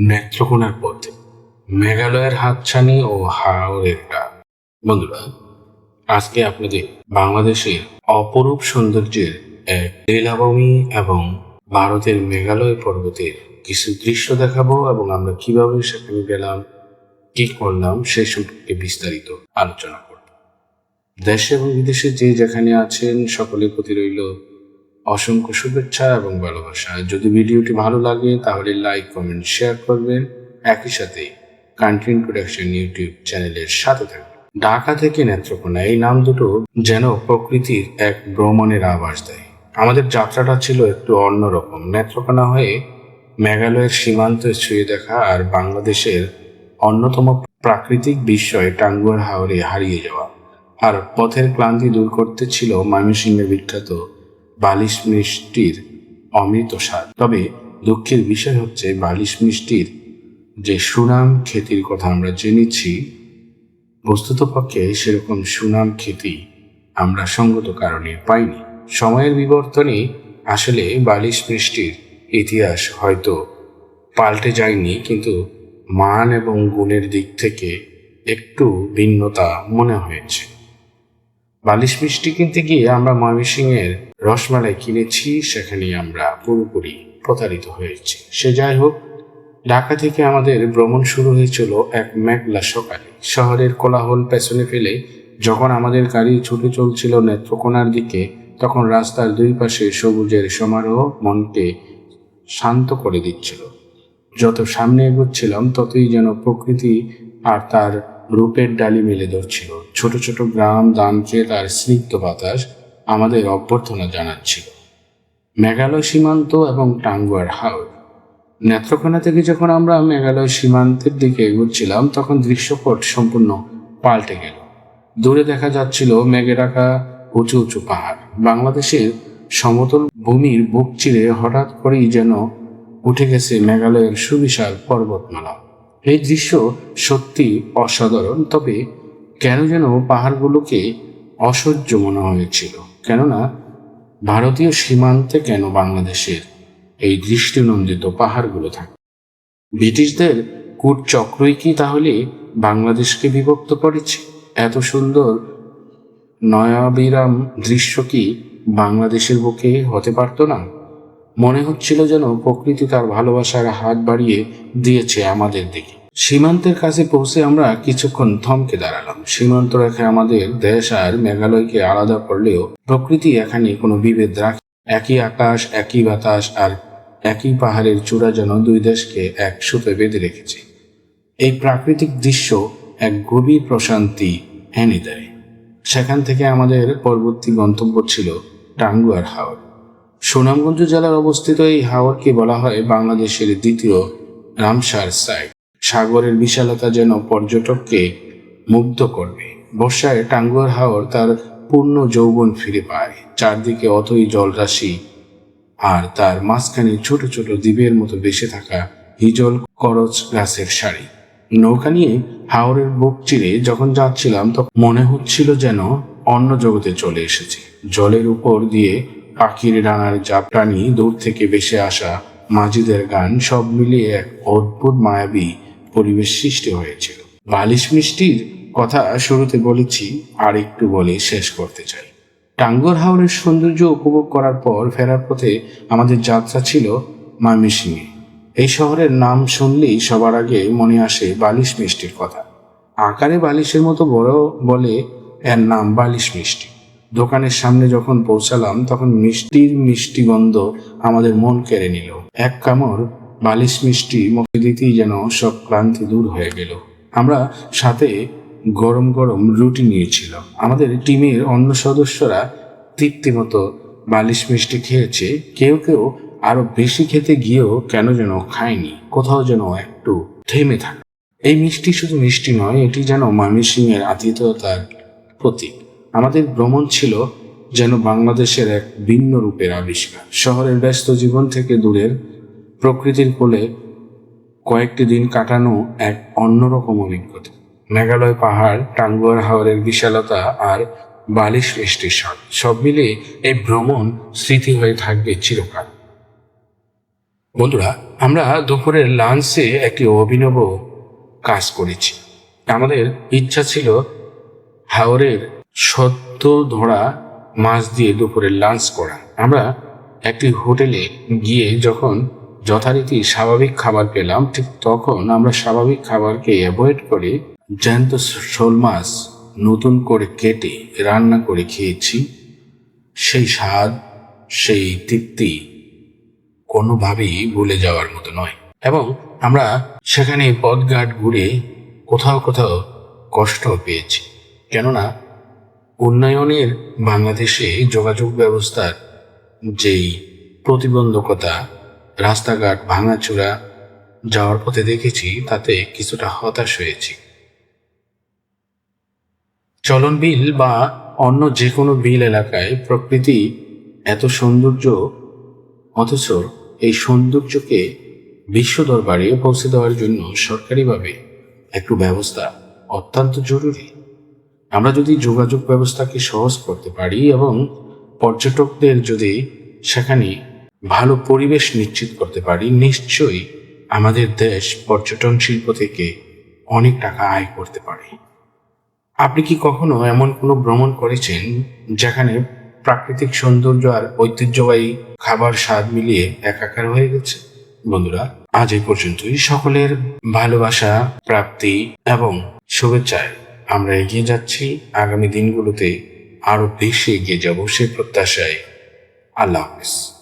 নেত্রকোনার পথে। মেঘালয়ের হাতছানি ও হাওড়ের ডাক। বন্ধুরা, আজকে আপনাদের বাংলাদেশের অপরূপ সৌন্দর্যের এক লীলাভূমি এবং ভারতের মেঘালয় পর্বতের কিছু দৃশ্য দেখাবো এবং আমরা কীভাবে সেখানে গেলাম, কি করলাম, সে সম্পর্কে বিস্তারিত আলোচনা করব। দেশে এবং বিদেশে যে যেখানে আছেন, সকলের প্রতি রইল অসংখ্য শুভেচ্ছা এবং ভালোবাসা। যদি ভিডিওটি ভালো লাগে, তাহলে লাইক, কমেন্ট, শেয়ার করবেন। একই সাথে কান্ট্রি প্রোডাকশন ইউটিউব চ্যানেলের সাথে থাকবেন ঢাকা থেকে নেত্রকোনা, এই নাম দুটো যেন প্রকৃতির এক ভ্রমণের আভাস দেয়। আমাদের যাত্রাটা ছিল একটু অন্যরকম নেত্রকোনা হয়ে মেঘালয়ের সীমান্ত ছুঁয়ে দেখা আর বাংলাদেশের অন্যতম প্রাকৃতিক বিস্ময় টাঙ্গুয়ার হাওরে হারিয়ে যাওয়া। আর পথের ক্লান্তি দূর করতে ছিল ময়মনসিংহের বিখ্যাত বালিশ মিষ্টির অমৃত স্বাদ। তবে দুঃখের বিষয় হচ্ছে, বালিশ মিষ্টির যে সুনাম খ্যাতির কথা আমরা জেনেছি, বস্তুত পক্ষে সেরকম সুনাম খ্যাতি আমরা সঙ্গত কারণে পাইনি। সময়ের বিবর্তনে আসলে বালিশ মিষ্টির ইতিহাস হয়তো পাল্টে যায়নি, কিন্তু মান এবং গুণের দিক থেকে একটু ভিন্নতা মনে হয়েছে। বালিশ মিষ্টি কিনতে গিয়ে আমরা ময়মনসিংহের রসমালাই কিনেছি, সেখানে আমরা পুরোপুরি প্রতারিত হয়েছি। সে যাই হোক, ঢাকা থেকে আমাদের ভ্রমণ শুরু হয়েছিল এক মেঘলা সকালে। শহরের কোলাহল পেছনে ফেলে যখন আমাদের গাড়ি ছুটে চলছিল নেত্রকোনার দিকে, তখন রাস্তার দুই পাশে সবুজের সমারোহ মনকে শান্ত করে দিচ্ছিল। যত সামনে এগোচ্ছিলাম, ততই যেন প্রকৃতি আর তার রূপের ডালি মেলে ধরছিল। ছোট ছোট গ্রাম দানক্ষেত আর স্নিগ্ধ বাতাস আমাদের অভ্যর্থনা জানাচ্ছিল। মেঘালয় সীমান্ত এবং টাঙ্গুয়ার হাওড় নেত্রকোনা থেকে যখন আমরা মেঘালয় সীমান্তের দিকে এগোচ্ছিলাম, তখন দৃশ্যপট সম্পূর্ণ পাল্টে গেল। দূরে দেখা যাচ্ছিল মেঘে রাখা উঁচু উঁচু পাহাড়। বাংলাদেশের সমতল ভূমির বুক চিরে হঠাৎ করেই যেন উঠে গেছে মেঘালয়ের সুবিশাল পর্বতমালা। এই দৃশ্য সত্যি অসাধারণ, তবে কেন যেন পাহাড়গুলোকে অসহ্য মনে হয়েছিল? কেননা ভারতীয় সীমান্তে কেন বাংলাদেশের এই দৃষ্টিনন্দিত পাহাড়গুলো থাকে? ব্রিটিশদের কূট চক্রই কি তাহলে বাংলাদেশকে বিভক্ত করেছে? এত সুন্দর নয়াবিরাম দৃশ্য কি বাংলাদেশের বুকে হতে পারত না? মনে হচ্ছিল যেন প্রকৃতি তার ভালোবাসার হাত বাড়িয়ে দিয়েছে আমাদের দিকে। সীমান্তের কাছে পৌঁছে আমরা কিছুক্ষণ থমকে দাঁড়ালাম। সীমান্ত রেখে আমাদের দেশ আর মেঘালয়কে আলাদা করলেও প্রকৃতি এখানে কোনো বিভেদ রাখে একই আকাশ, একই বাতাস আর একই পাহাড়ের চূড়া যেন দুই দেশকে এক সুপে বেঁধে রেখেছে। এই প্রাকৃতিক দৃশ্য এক গভীর প্রশান্তি এনে দেয়। সেখান থেকে আমাদের পরবর্তী গন্তব্য ছিল টাঙ্গুয়ার হাওড় সুনামগঞ্জ জেলার অবস্থিত এই হাওরকে বলা হয় বাংলাদেশের দ্বিতীয় রামসার সাইট। সাগরের বিশালতা যেন পর্যটককে মুগ্ধ করবে। বর্ষায় টাঙ্গুয়ার হাওর তার পূর্ণ যৌবন ফিরে পায়। চারদিকে অতই জলরাশি আর তার মাঝখানে ছোট ছোট দ্বীপের মতো বেসে থাকা হিজল করচ গাছের সারি। নৌকা নিয়ে হাওরের বুক চিরে যখন যাচ্ছিলাম, তখন মনে হচ্ছিল যেন অন্য জগতে চলে এসেছে। জলের উপর দিয়ে পাখির ডানার জাপটানি দূর থেকে ভেসে আসা মাঝিদের গান সব মিলিয়ে এক অদ্ভুত মায়াবী পরিবেশ সৃষ্টি হয়েছিল। বালিশ মিষ্টির কথা শুরুতে বলেছি, আর একটু বলে শেষ করতে চাই। টাঙ্গর হাওরের সৌন্দর্য উপভোগ করার পর ফেরার পথে আমাদের যাত্রা ছিল ময়মনসিংহে এই শহরের নাম শুনলেই সবার আগে মনে আসে বালিশ মিষ্টির কথা। আকারে বালিশের মতো বড় বলে এর নাম বালিশ মিষ্টি। দোকানের সামনে যখন পৌঁছালাম, তখন মিষ্টির মিষ্টি গন্ধ আমাদের মন কেড়ে নিল। এক কামড়, বালিশ মিষ্টি মুখে দিতেই যেন সব ক্লান্তি দূর হয়ে গেল। আমরা সাথে গরম গরম রুটি নিয়েছিলাম। আমাদের টিমের অন্য সদস্যরা তৃপ্তি মতো বালিশ মিষ্টি খেয়েছে। কেউ কেউ আরও বেশি খেতে গিয়েও কেন যেন খায়নি, কোথাও যেন একটু থেমে থাকে। এই মিষ্টি শুধু মিষ্টি নয়, এটি যেন ময়মনসিংহের আতিথেয়তার প্রতীক। আমাদের ভ্রমণ ছিল যেন বাংলাদেশের এক ভিন্ন রূপের আবিষ্কার। শহরের ব্যস্ত জীবন থেকে দূরের প্রকৃতির কোলে কয়েকটি দিন কাটানো এক অন্যরকম অভিজ্ঞতা। মেঘালয় পাহাড়, টাঙ্গুয়ার হাওরের বিশালতা আর বালিশ স্বাদ সব মিলিয়ে এই ভ্রমণ স্মৃতি হয়ে থাকবে চিরকাল। বন্ধুরা, আমরা দুপুরের লাঞ্চে একটি অভিনব কাজ করেছি। আমাদের ইচ্ছা ছিল হাওরের সদ্য ধরা মাছ দিয়ে দুপুরের লাঞ্চ করা। আমরা একটি হোটেলে গিয়ে যখন যথারীতি স্বাভাবিক খাবার পেলাম, ঠিক তখন আমরা স্বাভাবিক খাবারকে অ্যাভয়েড করে জ্যান্ত শোল মাছ নতুন করে কেটে রান্না করে খেয়েছি। সেই স্বাদ, সেই তৃপ্তি কোনোভাবেই ভুলে যাওয়ার মতো নয়। এবং আমরা সেখানে পদঘাট ঘুরে কোথাও কোথাও কষ্ট পেয়েছি। কেননা উন্নয়নের বাংলাদেশে যোগাযোগ ব্যবস্থার যেই প্রতিবন্ধকতা, রাস্তাঘাট ভাঙাচোরা যাওয়ার পথে দেখেছি, তাতে কিছুটা হতাশ হয়েছি। চলন বিল বা অন্য যে কোনো বিল এলাকায় প্রকৃতি এত সৌন্দর্য, অথচ এই সৌন্দর্যকে বিশ্ব দরবারে পৌঁছে দেওয়ার জন্য সরকারিভাবে একটু ব্যবস্থা অত্যন্ত জরুরি। আমরা যদি যোগাযোগ ব্যবস্থাকে সহজ করতে পারি এবং পর্যটকদের যদি সেখানে ভালো পরিবেশ নিশ্চিত করতে পারি, নিশ্চয়ই আমাদের দেশ পর্যটন শিল্প থেকে অনেক টাকা আয় করতে পারে। আপনি কি কখনো এমন কোনো ভ্রমণ করেছেন যেখানে প্রাকৃতিক সৌন্দর্য আর ঐতিহ্যবাহী খাবার স্বাদ মিলিয়ে একাকার হয়ে গেছে? বন্ধুরা, আজ এই পর্যন্তই। সকলের ভালোবাসা, প্রাপ্তি এবং শুভেচ্ছায় আমরা এগিয়ে যাচ্ছি আগামী দিনগুলোতে আরও বেশি এগিয়ে যাব সেই প্রত্যাশায়। আল্লাহ হাফিজ।